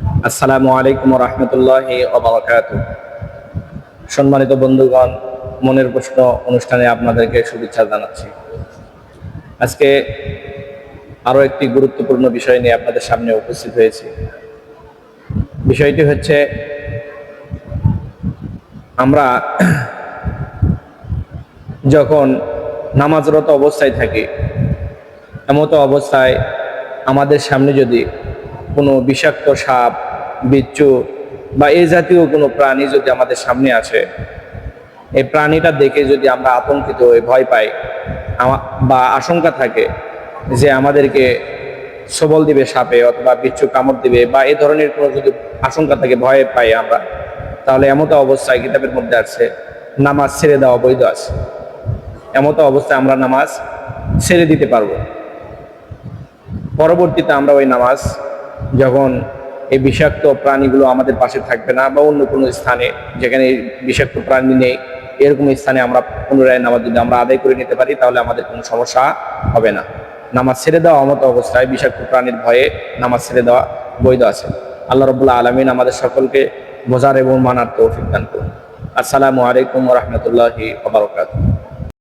আসসালামু আলাইকুম রহমতুল্লাহ ওবরাকাত সম্মানিত বন্ধুগণ, মনের প্রশ্ন অনুষ্ঠানে আপনাদেরকে শুভেচ্ছা জানাচ্ছি। আজকে আরও একটি গুরুত্বপূর্ণ বিষয় নিয়ে আপনাদের সামনে উপস্থিত হয়েছি। বিষয়টি হচ্ছে, আমরা যখন নামাজরত অবস্থায় থাকি, এমতো অবস্থায় আমাদের সামনে যদি কোনো বিষাক্ত সাপ, বিচ্ছু বা এই জাতীয় কোনো প্রাণী যদি আমাদের সামনে আসে এই প্রাণীটা দেখে যদি আমরা আতঙ্কিত হয়ে ভয় পাই বা আশঙ্কা থাকে যে আমাদেরকে সবল দিবে সাপে অথবা বিচ্ছু কামড় দিবে বা এই ধরনের কোনো যদি আশঙ্কা থাকে, ভয় পাই আমরা, তাহলে এমতো অবস্থায় কিতাবের মধ্যে আছে, নামাজ ছেড়ে দেওয়া বৈধ আছে। এমতো অবস্থায় আমরা নামাজ ছেড়ে দিতে পারব। পরবর্তীতে আমরা ওই নামাজ যখন এই বিষাক্ত প্রাণীগুলো আমাদের পাশে থাকবে না বা অন্য কোনো স্থানে, যেখানে বিষাক্ত প্রাণী নেই, এরকম স্থানে আমরা পুনরায় নামাজ যদি আমরা আদায় করে নিতে পারি, তাহলে আমাদের কোনো সমস্যা হবে না। নামাজ ছেড়ে দেওয়া মতো অবস্থায় বিষাক্ত প্রাণীর ভয়ে নামাজ ছেড়ে দেওয়া বৈধ আছে। আল্লাহ রবুল্লাহ আলমিন আমাদের সকলকে বোঝার এবং মানার তৌফিক দান করুন। আসসালামু আলাইকুম রহমতুল্লাহি